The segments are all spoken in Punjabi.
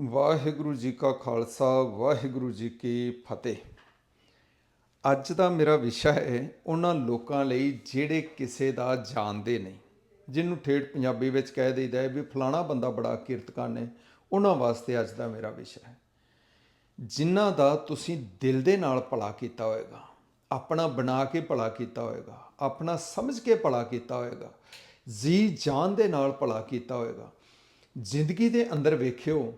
ਵਾਹਿਗੁਰੂ ਜੀ ਕਾ ਖਾਲਸਾ, ਵਾਹਿਗੁਰੂ ਜੀ ਕੀ ਫਤਿਹ। ਅੱਜ ਦਾ ਮੇਰਾ ਵਿਸ਼ਾ ਹੈ ਉਹਨਾਂ ਲੋਕਾਂ ਲਈ ਜਿਹੜੇ ਕਿਸੇ ਦਾ ਜਾਣਦੇ ਨਹੀਂ। ਜਿਹਨੂੰ ਠੇਠ ਪੰਜਾਬੀ ਵਿੱਚ ਕਹਿ ਦਈਦਾ ਹੈ ਵੀ ਫਲਾਣਾ ਬੰਦਾ ਬੜਾ ਕੀਰਤਕਾਨ ਹੈ, ਉਹਨਾਂ ਵਾਸਤੇ ਅੱਜ ਦਾ ਮੇਰਾ ਵਿਸ਼ਾ ਹੈ। ਜਿਨ੍ਹਾਂ ਦਾ ਤੁਸੀਂ ਦਿਲ ਦੇ ਨਾਲ ਭਲਾ ਕੀਤਾ ਹੋਵੇਗਾ ਆਪਣਾ ਬਣਾ ਕੇ ਭਲਾ ਕੀਤਾ ਹੋਵੇਗਾ ਆਪਣਾ ਸਮਝ ਕੇ ਭਲਾ ਕੀਤਾ ਹੋਵੇਗਾ ਜੀ ਜਾਨ ਦੇ ਨਾਲ ਭਲਾ ਕੀਤਾ ਹੋਵੇਗਾ ਜ਼ਿੰਦਗੀ ਦੇ ਅੰਦਰ ਵੇਖਿਓ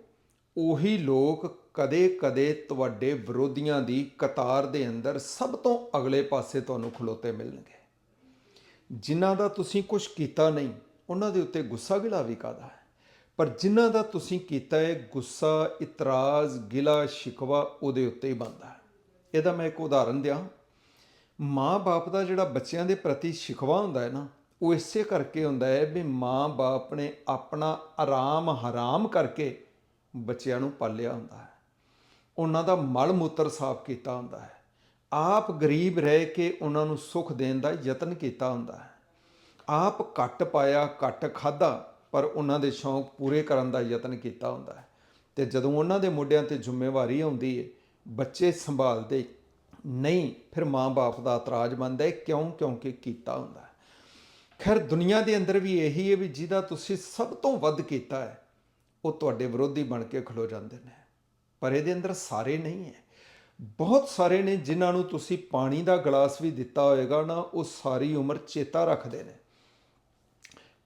ਉਹੀ ਲੋਕ ਕਦੇ-ਕਦੇ ਤੁਹਾਡੇ ਵਿਰੋਧੀਆਂ ਦੀ ਕਤਾਰ ਦੇ ਅੰਦਰ ਸਭ ਤੋਂ ਅਗਲੇ ਪਾਸੇ ਤੁਹਾਨੂੰ ਖਲੋਤੇ ਮਿਲਣਗੇ। ਜਿਨ੍ਹਾਂ ਦਾ ਤੁਸੀਂ ਕੁਝ ਕੀਤਾ ਨਹੀਂ, ਉਹਨਾਂ ਦੇ ਉੱਤੇ ਗੁੱਸਾ ਗਿਲਾ ਵੀ ਕਾਦਾ ਹੈ? ਪਰ ਜਿਨ੍ਹਾਂ ਦਾ ਤੁਸੀਂ ਕੀਤਾ ਹੈ, ਗੁੱਸਾ, ਇਤਰਾਜ਼, ਗਿਲਾ, ਸ਼ਿਕਵਾ ਉਹਦੇ ਉੱਤੇ ਹੀ ਬਣਦਾ ਹੈ। ਇਹਦਾ ਮੈਂ ਇੱਕ ਉਦਾਹਰਨ ਦਿਆਂ। ਮਾਂ-ਬਾਪ ਦਾ ਜਿਹੜਾ ਬੱਚਿਆਂ ਦੇ ਪ੍ਰਤੀ ਸ਼ਿਕਵਾ ਹੁੰਦਾ ਹੈ ਨਾ, ਉਹ ਇਸੇ ਕਰਕੇ ਹੁੰਦਾ ਹੈ ਵੀ ਮਾਂ-ਬਾਪ ਨੇ ਆਪਣਾ ਆਰਾਮ ਹਰਾਮ ਕਰਕੇ ਬੱਚਿਆਂ ਨੂੰ ਪਾਲਿਆ ਹੁੰਦਾ ਹੈ। ਉਹਨਾਂ ਦਾ ਮਲ ਮੂਤਰ ਸਾਫ਼ ਕੀਤਾ ਹੁੰਦਾ ਹੈ। ਆਪ ਗਰੀਬ ਰਹਿ ਕੇ ਉਹਨਾਂ ਨੂੰ ਸੁੱਖ ਦੇਣ ਦਾ ਯਤਨ ਕੀਤਾ ਹੁੰਦਾ ਹੈ। ਆਪ ਘੱਟ ਪਾਇਆ, ਘੱਟ ਖਾਦਾ ਪਰ ਉਹਨਾਂ ਦੇ ਸ਼ੌਂਕ ਪੂਰੇ ਕਰਨ ਦਾ ਯਤਨ ਕੀਤਾ ਹੁੰਦਾ ਹੈ। ਤੇ ਜਦੋਂ ਉਹਨਾਂ ਦੇ ਮੋਢਿਆਂ ਤੇ ਜ਼ਿੰਮੇਵਾਰੀ ਆਉਂਦੀ ਹੈ ਬੱਚੇ ਸੰਭਾਲਦੇ ਨਹੀਂ, ਫਿਰ ਮਾਂ-ਬਾਪ ਦਾ ਇਤਰਾਜ਼ ਬਣਦਾ ਹੈ ਕਿਉਂ? ਕਿਉਂਕਿ ਕੀਤਾ ਹੁੰਦਾ ਹੈ। ਖੈਰ, ਦੁਨੀਆ ਦੇ ਅੰਦਰ ਵੀ ਇਹੀ ਹੈ ਵੀ ਜਿਹਦਾ ਤੁਸੀਂ ਸਭ ਤੋਂ ਵੱਧ ਕੀਤਾ ਹੈ। ਉਹ ਤੁਹਾਡੇ ਵਿਰੋਧੀ ਬਣ ਕੇ ਖਲੋ ਜਾਂਦੇ ਨੇ। ਪਰ ਇਹਦੇ ਅੰਦਰ ਸਾਰੇ ਨਹੀਂ ਹੈ। ਬਹੁਤ ਸਾਰੇ ਨੇ ਜਿਨ੍ਹਾਂ ਨੂੰ ਤੁਸੀਂ ਪਾਣੀ ਦਾ ਗਲਾਸ ਵੀ ਦਿੱਤਾ ਹੋਏਗਾ ਨਾ, ਉਹ ਸਾਰੀ ਉਮਰ ਚੇਤਾ ਰੱਖਦੇ ਨੇ।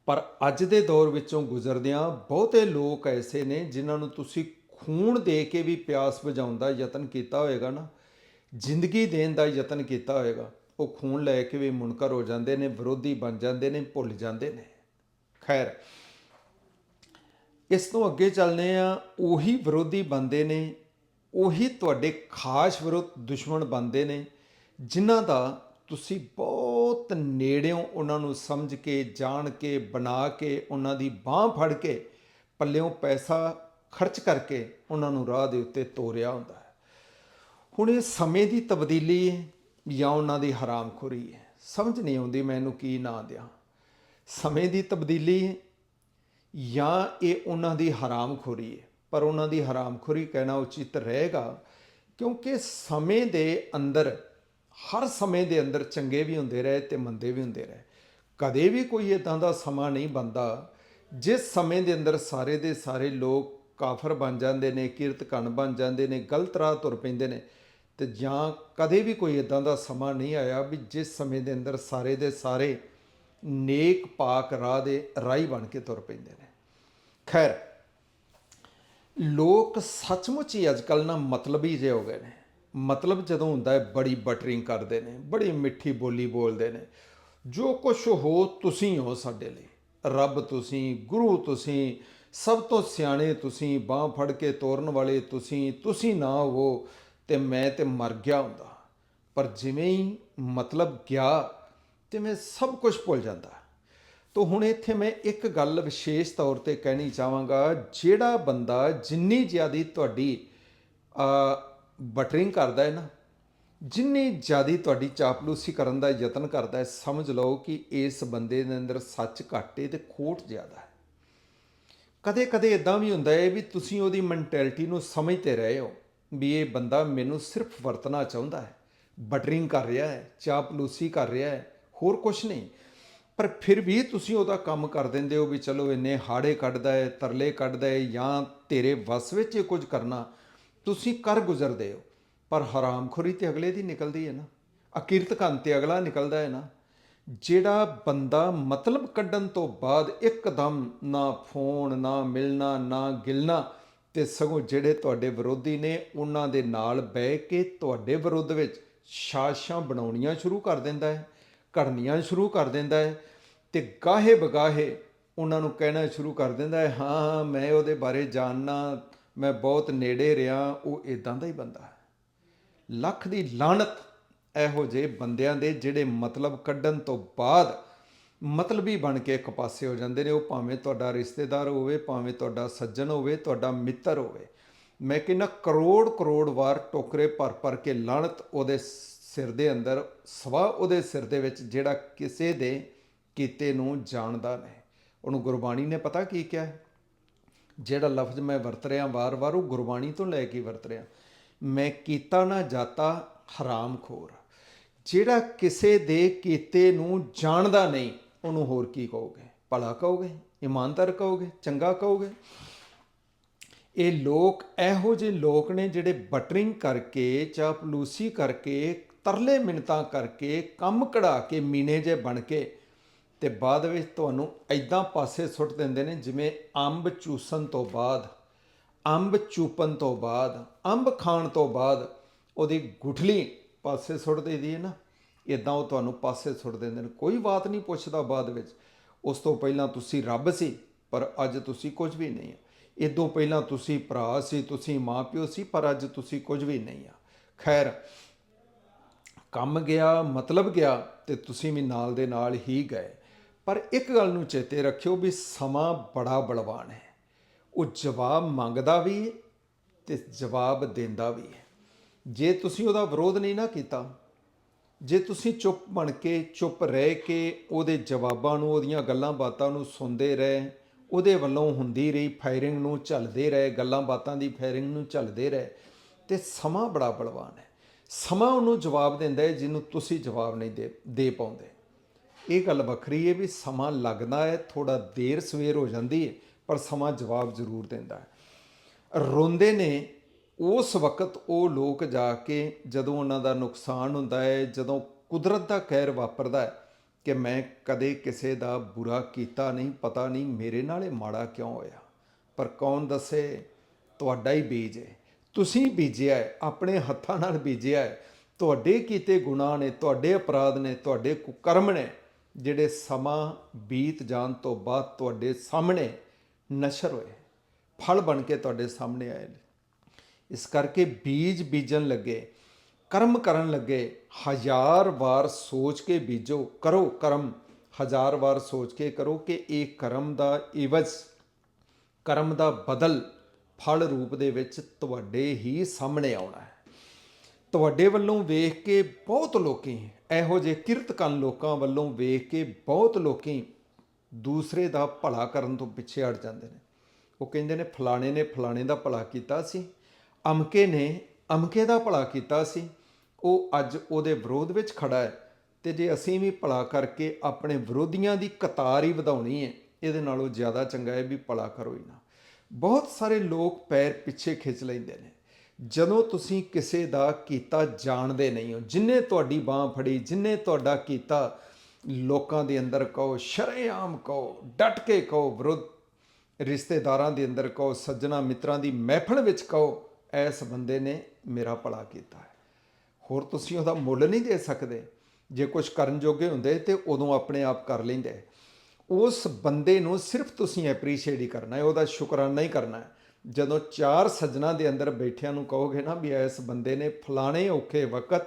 ਪਰ ਅੱਜ ਦੇ ਦੌਰ ਵਿੱਚੋਂ ਗੁਜ਼ਰਦਿਆਂ ਬਹੁਤੇ ਲੋਕ ਐਸੇ ਨੇ ਜਿਨ੍ਹਾਂ ਨੂੰ ਤੁਸੀਂ ਖੂਨ ਦੇ ਕੇ ਵੀ ਪਿਆਸ ਬੁਝਾਉਣ ਦਾ ਯਤਨ ਕੀਤਾ ਹੋਏਗਾ ਨਾ, ਜ਼ਿੰਦਗੀ ਦੇਣ ਦਾ ਯਤਨ ਕੀਤਾ ਹੋਏਗਾ, ਉਹ ਖੂਨ ਲੈ ਕੇ ਵੀ ਮੁਨਕਰ ਹੋ ਜਾਂਦੇ ਨੇ, ਵਿਰੋਧੀ ਬਣ ਜਾਂਦੇ ਨੇ, ਭੁੱਲ ਜਾਂਦੇ ਨੇ। ਖੈਰ ਇਸ ਤੋਂ ਅੱਗੇ ਚੱਲਨੇ ਆ ਉਹੀ ਵਿਰੋਧੀ ਬੰਦੇ ਨੇ, ਉਹੀ ਤੁਹਾਡੇ ਖਾਸ ਵਿਰੋਧ ਦੁਸ਼ਮਣ ਬੰਦੇ ਨੇ, ਜਿਨ੍ਹਾਂ ਦਾ ਤੁਸੀਂ ਬਹੁਤ ਨੇੜਿਓਂ ਉਹਨਾਂ ਨੂੰ ਸਮਝ ਕੇ, ਜਾਣ ਕੇ, ਬਣਾ ਕੇ, ਉਹਨਾਂ ਦੀ ਬਾਹ ਫੜ ਕੇ, ਪੱਲਿਓਂ ਪੈਸਾ ਖਰਚ ਕਰਕੇ ਉਹਨਾਂ ਨੂੰ ਰਾਹ ਦੇ ਉੱਤੇ ਤੋਰਿਆ ਹੁੰਦਾ ਹੈ। ਹੁਣ ਇਹ ਸਮੇਂ ਦੀ ਤਬਦੀਲੀ ਹੈ ਜਾਂ ਉਹਨਾਂ ਦੀ ਹਰਾਮਖੋਰੀ ਹੈ? ਸਮਝ ਨਹੀਂ ਆਉਂਦੀ ਮੈਨੂੰ ਕੀ ਨਾਂ ਦਿਆਂ। ਸਮੇਂ ਦੀ ਤਬਦੀਲੀ ਜਾਂ ਇਹ ਉਹਨਾਂ ਦੀ ਹਰਾਮਖੋਰੀ ਹੈ। ਪਰ ਉਹਨਾਂ ਦੀ ਹਰਾਮਖੋਰੀ ਕਹਿਣਾ ਉਚਿਤ ਰਹੇਗਾ ਕਿਉਂਕਿ ਸਮੇਂ ਦੇ ਅੰਦਰ, ਹਰ ਸਮੇਂ ਦੇ ਅੰਦਰ ਚੰਗੇ ਵੀ ਹੁੰਦੇ ਰਹੇ ਤੇ ਮੰਦੇ ਵੀ ਹੁੰਦੇ ਰਹੇ। ਕਦੇ ਵੀ ਕੋਈ ਇਦਾਂ ਦਾ ਸਮਾਂ ਨਹੀਂ ਬੰਦਾ ਜਿਸ ਸਮੇਂ ਦੇ ਅੰਦਰ ਸਾਰੇ ਦੇ ਸਾਰੇ ਲੋਕ ਕਾਫਰ ਬਣ ਜਾਂਦੇ ਨੇ ਕੀਰਤਕਣ ਬਣ ਜਾਂਦੇ ਨੇ, ਗਲਤ ਰਾਹ ਤੁਰ ਪੈਂਦੇ ਨੇ ਤੇ ਜਾਂ ਕਦੇ ਵੀ ਕੋਈ ਇਦਾਂ ਦਾ ਸਮਾਂ ਨਹੀਂ ਆਇਆ ਵੀ ਜਿਸ ਸਮੇਂ ਦੇ ਅੰਦਰ ਸਾਰੇ ਦੇ ਸਾਰੇ ਨੇਕ ਪਾਕ ਰਾਹ ਦੇ ਰਾਹੀ ਬਣ ਕੇ ਤੁਰ ਪੈਂਦੇ ਨੇ। ਖੈਰ, ਲੋਕ ਸੱਚਮੁੱਚ ਹੀ ਅੱਜਕੱਲ ਨਾ ਮਤਲਬੀ ਜਿਹੇ ਹੋ ਗਏ ਨੇ। ਮਤਲਬ ਜਦੋਂ ਹੁੰਦਾ ਹੈ, ਬੜੀ ਬਟਰਿੰਗ ਕਰਦੇ ਨੇ, ਬੜੀ ਮਿੱਠੀ ਬੋਲੀ ਬੋਲਦੇ ਨੇ। ਜੋ ਕੁਝ ਹੋ, ਤੁਸੀਂ ਹੋ ਸਾਡੇ ਲਈ। ਰੱਬ ਤੁਸੀਂ, ਗੁਰੂ ਤੁਸੀਂ, ਸਭ ਤੋਂ ਸਿਆਣੇ ਤੁਸੀਂ, ਬਾਹ ਫੜ ਕੇ ਤੋਰਨ ਵਾਲੇ ਤੁਸੀਂ ਤੁਸੀਂ ਨਾ ਹੋ ਤੇ ਮੈਂ ਤੇ ਮਰ ਗਿਆ ਹੁੰਦਾ। ਪਰ ਜਿਵੇਂ ਹੀ ਮਤਲਬ ਗਿਆ ਤੇ ਮੈਂ ਸਭ ਕੁਝ ਭੁੱਲ ਜਾਂਦਾ। ਤੋ ਹੁਣ ਇੱਥੇ ਮੈਂ ਇੱਕ ਗੱਲ ਵਿਸ਼ੇਸ਼ ਤੌਰ ਤੇ ਕਹਿਣੀ ਚਾਹਾਂਗਾ, ਜਿਹੜਾ ਬੰਦਾ ਜਿੰਨੀ ਜ਼ਿਆਦੀ ਤੁਹਾਡੀ ਬਟਰਿੰਗ ਕਰਦਾ ਹੈ ਨਾ, ਜਿੰਨੀ ਜ਼ਿਆਦੀ ਤੁਹਾਡੀ ਚਾਪਲੂਸੀ ਕਰਨ ਦਾ ਯਤਨ ਕਰਦਾ ਹੈ, ਸਮਝ ਲਓ ਕਿ ਇਸ ਬੰਦੇ ਦੇ ਅੰਦਰ ਸੱਚ ਘੱਟ ਹੈ ਤੇ ਖੋਟ ਜ਼ਿਆਦਾ ਹੈ। ਕਦੇ-ਕਦੇ ਇਦਾਂ ਵੀ ਹੁੰਦਾ ਹੈ ਵੀ ਤੁਸੀਂ ਉਹਦੀ ਮੈਂਟੈਲਿਟੀ ਨੂੰ ਸਮਝਦੇ ਰਹੇ ਹੋ ਵੀ ਇਹ ਬੰਦਾ ਮੈਨੂੰ ਸਿਰਫ ਵਰਤਣਾ ਚਾਹੁੰਦਾ ਹੈ ਬਟਰਿੰਗ ਕਰ ਰਿਹਾ ਹੈ, ਚਾਪਲੂਸੀ ਕਰ ਰਿਹਾ ਹੈ ਹੋਰ ਕੁਝ ਨਹੀਂ। ਪਰ ਫਿਰ ਵੀ ਤੁਸੀਂ ਉਹਦਾ ਕੰਮ ਕਰ ਦਿੰਦੇ ਹੋ ਵੀ ਚਲੋ ਇੰਨੇ ਹਾੜੇ ਕੱਢਦਾ ਹੈ, ਤਰਲੇ ਕੱਢਦਾ ਹੈ ਜਾਂ ਤੇਰੇ ਵਸ ਵਿੱਚ ਇਹ ਕੁਝ ਕਰਨਾ, ਤੁਸੀਂ ਕਰ ਗੁਜ਼ਰਦੇ ਹੋ। ਪਰ ਹਰਾਮਖੋਰੀ ਤੇ ਅਗਲੇ ਦੀ ਨਿਕਲਦੀ ਹੈ ਨਾ। ਅਕਿਰਤ ਕੰਨ ਤੇ ਅਗਲਾ ਨਿਕਲਦਾ ਹੈ ਨਾ। ਜਿਹੜਾ ਬੰਦਾ ਮਤਲਬ ਕੱਢਣ ਤੋਂ ਬਾਅਦ ਇੱਕਦਮ ਨਾ ਫੋਨ, ਨਾ ਮਿਲਣਾ, ਨਾ ਗਿਲਣਾ ਤੇ ਸਗੋਂ ਜਿਹੜੇ ਤੁਹਾਡੇ ਵਿਰੋਧੀ ਨੇ ਉਹਨਾਂ ਦੇ ਨਾਲ ਬਹਿ ਕੇ ਤੁਹਾਡੇ ਵਿਰੁੱਧ ਵਿੱਚ ਸਾਸ਼ਾਂ ਬਣਾਉਣੀਆਂ ਸ਼ੁਰੂ ਕਰ ਦਿੰਦਾ ਹੈ। ਕਰਨੀਆਂ ਸ਼ੁਰੂ ਕਰ ਦਿੰਦਾ ਹੈ ਤੇ ਗਾਹੇ ਬਗਾਹੇ ਉਹਨਾਂ ਨੂੰ ਕਹਿਣਾ ਸ਼ੁਰੂ ਕਰ ਦਿੰਦਾ ਹੈ, ਹਾਂ, ਮੈਂ ਉਹਦੇ ਬਾਰੇ ਜਾਣਨਾ, ਮੈਂ ਬਹੁਤ ਨੇੜੇ ਰਿਹਾ, ਉਹ ਇਦਾਂ ਦਾ ਹੀ ਬੰਦਾ ਹੈ। ਲੱਖ ਦੀ ਲਾਨਤ ਇਹੋ ਜਿਹੇ ਬੰਦਿਆਂ ਦੇ ਜਿਹੜੇ ਮਤਲਬ ਕੱਢਣ ਤੋਂ ਬਾਅਦ ਮਤਲਬੀ ਬਣ ਕੇ ਇੱਕ ਪਾਸੇ ਹੋ ਜਾਂਦੇ ਨੇ, ਉਹ ਭਾਵੇਂ ਤੁਹਾਡਾ ਰਿਸ਼ਤੇਦਾਰ ਹੋਵੇ, ਭਾਵੇਂ ਤੁਹਾਡਾ ਸੱਜਣ ਹੋਵੇ, ਤੁਹਾਡਾ ਮਿੱਤਰ ਹੋਵੇ। ਮੈਂ ਕਹਿੰਦਾ ਕਰੋੜ ਕਰੋੜ ਵਾਰ ਟੋਕਰੇ ਭਰ ਭਰ ਕੇ ਲਾਨਤ ਉਹਦੇ ਸਿਰ ਦੇ ਅੰਦਰ, ਸਵਾ ਉਹਦੇ ਸਿਰ ਦੇ ਵਿੱਚ ਜਿਹੜਾ ਕਿਸੇ ਦੇ ਕੀਤੇ ਨੂੰ ਜਾਣਦਾ ਨਹੀਂ। ਉਹਨੂੰ ਗੁਰਬਾਣੀ ਨੇ ਪਤਾ ਕੀ ਕਿਹਾ? ਜਿਹੜਾ ਲਫ਼ਜ਼ ਮੈਂ ਵਰਤ ਰਿਹਾ ਵਾਰ-ਵਾਰ, ਉਹ ਗੁਰਬਾਣੀ ਤੋਂ ਲੈ ਕੇ ਵਰਤ ਰਿਹਾ। ਮੈਂ ਕੀਤਾ ਨਾ ਜਾਤਾ ਹਰਾਮਖੋਰ ਜਿਹੜਾ ਕਿਸੇ ਦੇ ਕੀਤੇ ਨੂੰ ਜਾਣਦਾ ਨਹੀਂ, ਉਹਨੂੰ ਹੋਰ ਕੀ ਕਹੋਗੇ? ਭਲਾ ਕਹੋਗੇ? ਇਮਾਨਦਾਰ ਕਹੋਗੇ? ਚੰਗਾ ਕਹੋਗੇ? ਇਹ ਲੋਕ, ਇਹੋ ਜਿਹੇ ਲੋਕ ਨੇ ਜਿਹੜੇ ਬਟਰਿੰਗ ਕਰਕੇ, ਚਾਪਲੂਸੀ ਕਰਕੇ ਤਰਲੇ ਮਿੰਤਾਂ ਕਰਕੇ ਕੰਮ ਕਢਾ ਕੇ ਮੀਨੇ ਜੇ ਬਣ ਕੇ ਤੇ ਬਾਅਦ ਵਿੱਚ ਤੁਹਾਨੂੰ ਐਦਾਂ ਪਾਸੇ ਸੁੱਟ ਦਿੰਦੇ ਨੇ ਜਿਵੇਂ ਅੰਬ ਚੂਸਣ ਤੋਂ ਬਾਅਦ, ਅੰਬ ਚੂਪਣ ਤੋਂ ਬਾਅਦ, ਅੰਬ ਖਾਣ ਤੋਂ ਬਾਅਦ ਉਹਦੀ ਗੁਠਲੀ ਪਾਸੇ ਸੁੱਟ ਦੇਦੀ ਹੈ ਨਾ ਇਦਾਂ ਉਹ ਤੁਹਾਨੂੰ ਪਾਸੇ ਸੁੱਟ ਦਿੰਦੇ ਨੇ। ਕੋਈ ਬਾਤ ਨਹੀਂ ਪੁੱਛਦਾ ਬਾਅਦ ਵਿੱਚ, ਉਸ ਤੋਂ ਪਹਿਲਾਂ ਤੁਸੀਂ ਰੱਬ ਸੀ, ਪਰ ਅੱਜ ਤੁਸੀਂ ਕੁਝ ਵੀ ਨਹੀਂ ਆ। ਇਦੋਂ ਪਹਿਲਾਂ ਤੁਸੀਂ ਭਰਾ ਸੀ, ਤੁਸੀਂ ਮਾਪਿਓ ਸੀ, ਪਰ ਅੱਜ ਤੁਸੀਂ ਕੁਝ ਵੀ ਨਹੀਂ ਆ। ਖੈਰ ਕੰਮ ਗਿਆ, ਮਤਲਬ ਗਿਆ ਤੇ ਤੁਸੀਂ ਵੀ ਨਾਲ ਦੇ ਨਾਲ ਹੀ ਗਏ। ਪਰ ਇੱਕ ਗੱਲ ਨੂੰ ਚੇਤੇ ਰੱਖਿਓ ਵੀ ਸਮਾਂ ਬੜਾ ਬਲਵਾਨ ਹੈ। ਉਹ ਜਵਾਬ ਮੰਗਦਾ ਵੀ ਹੈ ਤੇ ਜਵਾਬ ਦਿੰਦਾ ਵੀ ਹੈ। ਜੇ ਤੁਸੀਂ ਉਹਦਾ ਵਿਰੋਧ ਨਹੀਂ ਨਾ ਕੀਤਾ, ਜੇ ਤੁਸੀਂ ਚੁੱਪ ਬਣ ਕੇ, ਚੁੱਪ ਰਹਿ ਕੇ ਉਹਦੇ ਜਵਾਬਾਂ ਨੂੰ, ਉਹਦੀਆਂ ਗੱਲਾਂ ਬਾਤਾਂ ਨੂੰ ਸੁਣਦੇ ਰਹੇ, ਉਹਦੇ ਵੱਲੋਂ ਹੁੰਦੀ ਰਹੀ ਫਾਇਰਿੰਗ ਨੂੰ ਝੱਲਦੇ ਰਹੇ, ਗੱਲਾਂ ਬਾਤਾਂ ਦੀ ਫਾਇਰਿੰਗ ਨੂੰ ਝੱਲਦੇ ਰਹੇ, ਤੇ ਸਮਾਂ ਬੜਾ ਬਲਵਾਨ ਹੈ। ਸਮਾਂ ਉਹਨੂੰ ਜਵਾਬ ਦਿੰਦਾ ਹੈ ਜਿਹਨੂੰ ਤੁਸੀਂ ਜਵਾਬ ਨਹੀਂ ਦੇ ਦੇ ਪਾਉਂਦੇ। ਇਹ ਗੱਲ ਵੱਖਰੀ ਹੈ ਵੀ ਸਮਾਂ ਲੱਗਦਾ ਹੈ ਥੋੜਾ ਦੇਰ ਸਵੇਰ ਹੋ ਜਾਂਦੀ ਹੈ, ਪਰ ਸਮਾਂ ਜਵਾਬ ਜ਼ਰੂਰ ਦਿੰਦਾ ਹੈ। ਰੋਂਦੇ ਨੇ, ਉਸ ਵਕਤ ਉਹ ਲੋਕ ਜਾ ਕੇ ਜਦੋਂ ਉਹਨਾਂ ਦਾ ਨੁਕਸਾਨ ਹੁੰਦਾ ਹੈ, ਜਦੋਂ ਕੁਦਰਤ ਦਾ ਕਹਿਰ ਵਾਪਰਦਾ ਹੈ ਕਿ ਮੈਂ ਕਦੇ ਕਿਸੇ ਦਾ ਬੁਰਾ ਕੀਤਾ ਨਹੀਂ, ਪਤਾ ਨਹੀਂ ਮੇਰੇ ਨਾਲ ਇਹ ਮਾੜਾ ਕਿਉਂ ਹੋਇਆ। ਪਰ ਕੌਣ ਦੱਸੇ, ਤੁਹਾਡਾ ਹੀ ਬੀਜ ਹੈ। ਤੁਸੀਂ ਬੀਜਿਆ ਹੈ, ਆਪਣੇ ਹੱਥਾਂ ਨਾਲ ਬੀਜਿਆ ਹੈ, ਤੁਹਾਡੇ ਕੀਤੇ ਗੁਨਾਹ ਨੇ, ਤੁਹਾਡੇ ਅਪਰਾਧ ਨੇ, ਤੁਹਾਡੇ ਕੁਕਰਮ ਨੇ, ਜਿਹੜੇ ਸਮਾਂ ਬੀਤ ਜਾਣ ਤੋਂ ਬਾਅਦ ਤੁਹਾਡੇ ਸਾਹਮਣੇ ਨਸ਼ਰ ਹੋਏ, ਫਲ ਬਣ ਕੇ ਤੁਹਾਡੇ ਸਾਹਮਣੇ ਆਏ ਨੇ। ਇਸ ਕਰਕੇ ਬੀਜ ਬੀਜਣ ਲੱਗੇ, ਕਰਮ ਕਰਨ ਲੱਗੇ, ਹਜ਼ਾਰ ਵਾਰ ਸੋਚ ਕੇ ਬੀਜੋ, ਕਰੋ ਕਰਮ, ਹਜ਼ਾਰ ਵਾਰ ਸੋਚ ਕੇ ਕਰੋ ਕਿ ਇਹ ਕਰਮ ਦਾ ਇਵਜ਼, ਕਰਮ ਦਾ ਬਦਲ ਫਲ ਰੂਪ ਦੇ ਵਿੱਚ ਤੁਹਾਡੇ ਹੀ ਸਾਹਮਣੇ ਆਉਣਾ ਹੈ। ਤੁਹਾਡੇ ਵੱਲੋਂ ਵੇਖ ਕੇ ਬਹੁਤ ਲੋਕੀ, ਇਹੋ ਜਿਹੇ ਕਿਰਤਕਨ ਲੋਕਾਂ ਵੱਲੋਂ ਵੇਖ ਕੇ ਬਹੁਤ ਲੋਕੀ ਦੂਸਰੇ ਦਾ ਭਲਾ ਕਰਨ ਤੋਂ ਪਿੱਛੇ ਹਟ ਜਾਂਦੇ ਨੇ। ਉਹ ਕਹਿੰਦੇ ਨੇ, ਫਲਾਣੇ ਨੇ ਫਲਾਣੇ ਦਾ ਭਲਾ ਕੀਤਾ ਸੀ, ਅਮਕੇ ਨੇ ਅਮਕੇ ਦਾ ਭਲਾ ਕੀਤਾ ਸੀ, ਉਹ ਅੱਜ ਉਹਦੇ ਵਿਰੋਧ ਵਿੱਚ ਖੜਾ ਹੈ ਤੇ ਜੇ ਅਸੀਂ ਵੀ ਭਲਾ ਕਰਕੇ ਆਪਣੇ ਵਿਰੋਧੀਆਂ ਦੀ ਕਤਾਰ ਹੀ ਵਧਾਉਣੀ ਹੈ, ਇਹਦੇ ਨਾਲੋਂ ਜ਼ਿਆਦਾ ਚੰਗਾ ਹੈ ਵੀ ਭਲਾ ਕਰੋ ਹੀ ਨਾ। ਬਹੁਤ ਸਾਰੇ ਲੋਕ ਪੈਰ ਪਿੱਛੇ ਖਿੱਚ ਲੈਂਦੇ ਨੇ। ਜਦੋਂ ਤੁਸੀਂ ਕਿਸੇ ਦਾ ਕੀਤਾ ਜਾਣਦੇ ਨਹੀਂ ਹੋ, ਜਿੰਨੇ ਤੁਹਾਡੀ ਬਾਹ ਫੜੀ, ਜਿੰਨੇ ਤੁਹਾਡਾ ਕੀਤਾ ਲੋਕਾਂ ਦੇ ਅੰਦਰ ਕਹੋ, ਸ਼ਰੇਆਮ ਕਹੋ, ਡਟ ਕੇ ਕਹੋ, ਵਿਰੁੱਧ ਰਿਸ਼ਤੇਦਾਰਾਂ ਦੇ ਅੰਦਰ ਕਹੋ, ਸੱਜਣਾ ਮਿੱਤਰਾਂ ਦੀ ਮਹਿਫਲ ਵਿੱਚ ਕਹੋ, ਐਸ ਬੰਦੇ ਨੇ ਮੇਰਾ ਭਲਾ ਕੀਤਾ ਹੈ। ਹੋਰ ਤੁਸੀਂ ਉਹਦਾ ਮੁੱਲ ਨਹੀਂ ਦੇ ਸਕਦੇ। ਜੇ ਕੁਝ ਕਰਨ ਜੋਗੇ ਹੁੰਦੇ ਤੇ ਉਦੋਂ ਆਪਣੇ ਆਪ ਕਰ ਲੈਂਦੇ। ਉਸ ਬੰਦੇ ਨੂੰ ਸਿਰਫ ਤੁਸੀਂ ਐਪਰੀਸ਼ੀਏਟ ਹੀ ਕਰਨਾ ਹੈ, ਉਹਦਾ ਸ਼ੁਕਰਾਨਾ ਨਹੀਂ ਕਰਨਾ ਹੈ। ਜਦੋਂ ਚਾਰ ਸੱਜਣਾ ਦੇ ਅੰਦਰ ਬੈਠਿਆਂ ਨੂੰ ਕਹੋਗੇ ਨਾ ਵੀ ਇਸ ਬੰਦੇ ਨੇ ਫਲਾਣੇ ਔਖੇ ਵਕਤ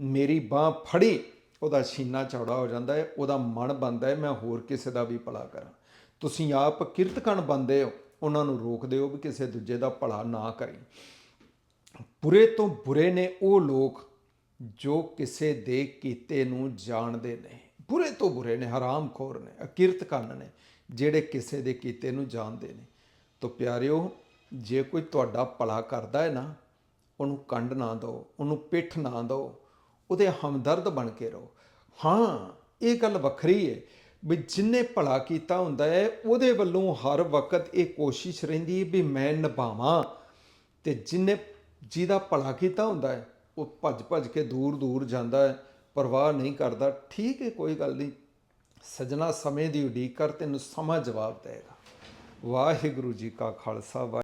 ਮੇਰੀ ਬਾਹ ਫੜੀ, ਉਹਦਾ ਸੀਨਾ ਚੌੜਾ ਹੋ ਜਾਂਦਾ ਹੈ, ਉਹਦਾ ਮਨ ਬੰਦਾ ਹੈ, ਮੈਂ ਹੋਰ ਕਿਸੇ ਦਾ ਵੀ ਭਲਾ ਕਰਾਂ। ਤੁਸੀਂ ਆਪ ਕਿਰਤਕਣ ਬੰਦੇ ਹੋ, ਉਹਨਾਂ ਨੂੰ ਰੋਕਦੇ ਹੋ ਵੀ ਕਿਸੇ ਦੂਜੇ ਦਾ ਭਲਾ ਨਾ ਕਰੀ। ਬੁਰੇ ਤੋਂ ਬੁਰੇ ਨੇ ਉਹ ਲੋਕ ਜੋ ਕਿਸੇ ਦੇ ਕੀਤੇ ਨੂੰ ਜਾਣਦੇ ਨਹੀਂ ਬੁਰੇ ਤੋਂ ਬੁਰੇ ਨੇ, ਹਰਾਮਖੋਰ ਨੇ, ਅਕਿਰਤ ਅਕਿਰਤਕਨ ਨੇ, ਜਿਹੜੇ ਕਿਸੇ ਦੇ ਕੀਤੇ ਨੂੰ ਜਾਣਦੇ ਨੇ। ਤੋ ਪਿਆਰਿਓ, ਜੇ ਕੋਈ ਤੁਹਾਡਾ ਭਲਾ ਕਰਦਾ ਹੈ ਨਾ, ਉਹਨੂੰ ਕੰਡ ਨਾ ਦਿਓ ਉਹਨੂੰ ਪਿੱਠ ਨਾ ਦਿਓ ਉਹਦੇ ਹਮਦਰਦ ਬਣ ਕੇ ਰਹੋ। ਹਾਂ, ਇਹ ਗੱਲ ਵੱਖਰੀ ਹੈ ਵੀ ਜਿੰਨੇ ਭਲਾ ਕੀਤਾ ਹੁੰਦਾ ਹੈ, ਉਹਦੇ ਵੱਲੋਂ ਹਰ ਵਕਤ ਇਹ ਕੋਸ਼ਿਸ਼ ਰਹਿੰਦੀ ਹੈ ਵੀ ਮੈਂ ਨਿਭਾਵਾਂ। ਤੇ ਜਿੰਨੇ ਜਿਹਦਾ ਭਲਾ ਕੀਤਾ ਹੁੰਦਾ ਹੈ, ਉਹ ਭੱਜ ਭੱਜ ਕੇ ਦੂਰ ਦੂਰ ਜਾਂਦਾ ਹੈ। ਪਰਵਾਹ ਨਹੀਂ ਕਰਦਾ, ਠੀਕ ਹੈ, ਕੋਈ ਗੱਲ ਨਹੀਂ। ਸਜਣਾ ਸਮੇਂ ਦੀ ਉਡੀਕ ਕਰ, ਤੈਨੂੰ ਸਮਾਂ ਜਵਾਬ ਦੇਗਾ। ਵਾਹਿਗੁਰੂ ਜੀ ਕਾ ਖਾਲਸਾ, ਵਾਹਿ